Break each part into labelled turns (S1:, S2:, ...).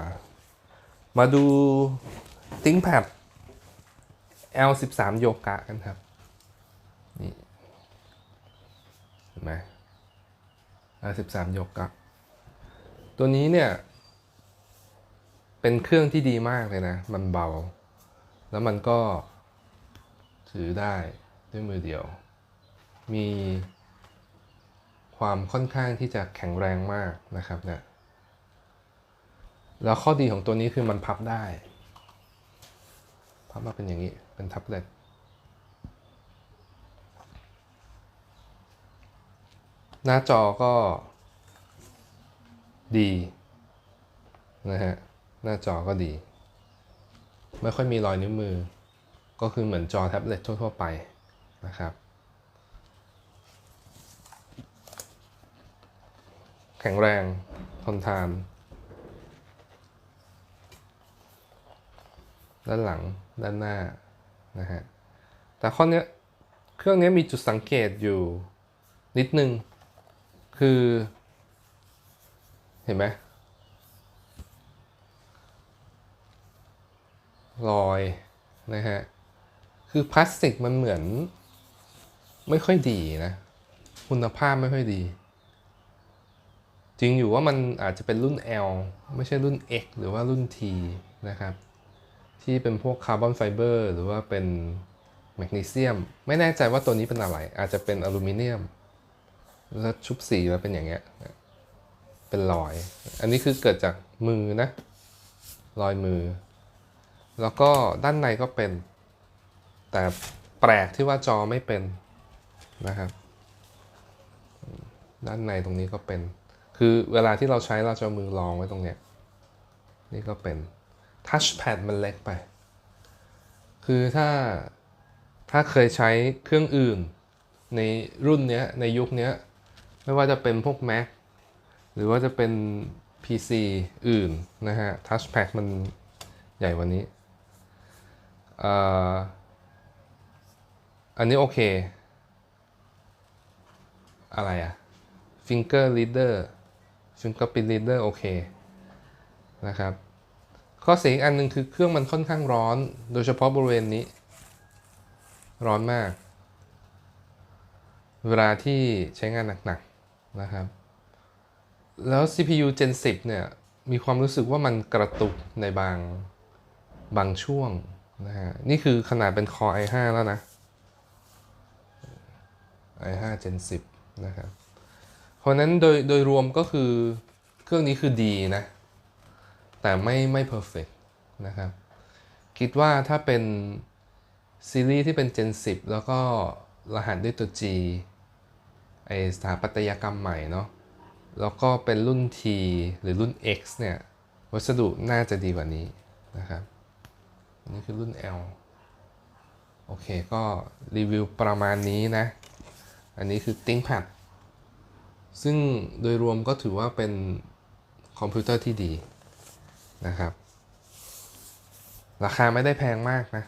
S1: ามาดู ThinkPad L13 โยกะกันครับ นี่เห็นไหม L13 โยกะ ตัวนี้เนี่ย เป็นเครื่องที่ดีมากเลยนะ มันเบา แล้วมันก็ถือได้ด้วยมือเดียว มีความค่อนข้างที่จะแข็งแรงมากนะครับเนี่ย แล้วข้อดีของตัวนี้คือมันพับได้ พับมาเป็นอย่างนี้ เป็นแท็บเล็ตหน้าจอก็ดีนะฮะ หน้าจอก็ดี ไม่ค่อยมีรอยนิ้วมือ ก็คือเหมือนจอแท็บเล็ตทั่ว ๆ ไปนะครับ แข็งแรงทนทาน ด้านหลังด้านหน้านะฮะแต่ข้อนี้เครื่องนี้มีจุดสังเกตอยู่นิดนึง คือ เห็นไหมรอยนะฮะ คือพลาสติกมันเหมือน ไม่ค่อยดีนะ คุณภาพไม่ค่อยดี จริงอยู่ว่ามันอาจจะเป็นรุ่น L ไม่ใช่รุ่น X หรือว่ารุ่น T นะครับ ที่เป็นพวกคาร์บอนไฟเบอร์หรือว่าเป็นแมกนีเซียม ไม่แน่ใจว่าตัวนี้เป็นอะไร อาจจะเป็นอลูมิเนียม แล้วชุบสีแล้วเป็นอย่างเงี้ย เป็นรอย อันนี้คือเกิดจากมือนะ รอยมือ แล้วก็ด้านในก็เป็น แต่แปลกที่ว่าจอไม่เป็นนะครับ ด้านในตรงนี้ก็เป็น คือเวลาที่เราใช้เราจะมือรองไว้ตรงเนี้ย นี่ก็เป็น ทัชแพดมันเล็กไป คือถ้าถ้าเคยใช้เครื่องอื่น ในรุ่นเนี้ยในยุคเนี้ย ไม่ว่าจะเป็นพวก Mac หรือว่าจะเป็น PC อื่นนะฮะทัชแพดมันใหญ่กว่านี้อ่ออันนี้โอเค อะไรอะ Finger Reader Fingerprint Reader โอเคนะครับ ข้อเสียอีกอันหนึ่งคือเครื่องมันค่อนข้างร้อน โดยเฉพาะบริเวณนี้ ร้อนมาก เวลาที่ใช้งานหนักๆนะครับ แล้ว CPU Gen 10 เนี่ย มีความรู้สึกว่ามันกระตุกในบางบางช่วงนะฮะ นี่คือขนาดเป็น Core i5 แล้วนะ i5 Gen 10 นะครับ เพราะฉะนั้นโดยโดยรวมก็คือเครื่องนี้คือดีนะ แต่ไม่ไม่ perfect นะครับ คิดว่าถ้าเป็นซีรีส์ที่เป็น Gen 10 แล้วก็รหัสด้วยตัว G ไอสถาปัตยกรรมใหม่เนาะแล้วก็เป็นรุ่น T หรือรุ่น X เนี่ย วัสดุน่าจะดีกว่านี้นะครับนนี้คือรุ่น L โอเคก็รีวิวประมาณนี้นะ อันนี้คือ ThinkPad ซึ่งโดยรวมก็ถือว่าเป็นคอมพิวเตอร์ที่ดี นะครับ ราคาไม่ได้แพงมากนะ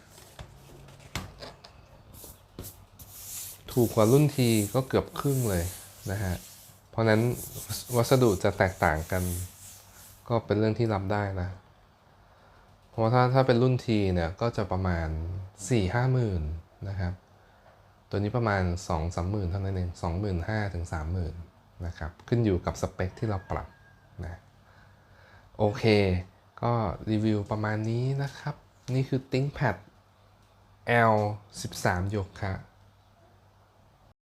S1: ถูกกว่ารุ่นทีก็เกือบครึ่งเลยนะฮะ เพราะนั้นวัสดุจะแตกต่างกัน ก็เป็นเรื่องที่รับได้นะ เพราะถ้าถ้าเป็นรุ่นทีเนี่ยก็จะประมาณ 4 5ห้าหมื่นนะครับ ตัวนี้ประมาณ 2 3หมื่นเท่านั้นเอง2 5 0 0 0ถึง3 0,000นะครับ ขึ้นอยู่กับสเปคที่เราปรับนะโอเค ก็รีวิวประมาณนี้นะครับ นี่คือ ThinkPad L 13 โยคะ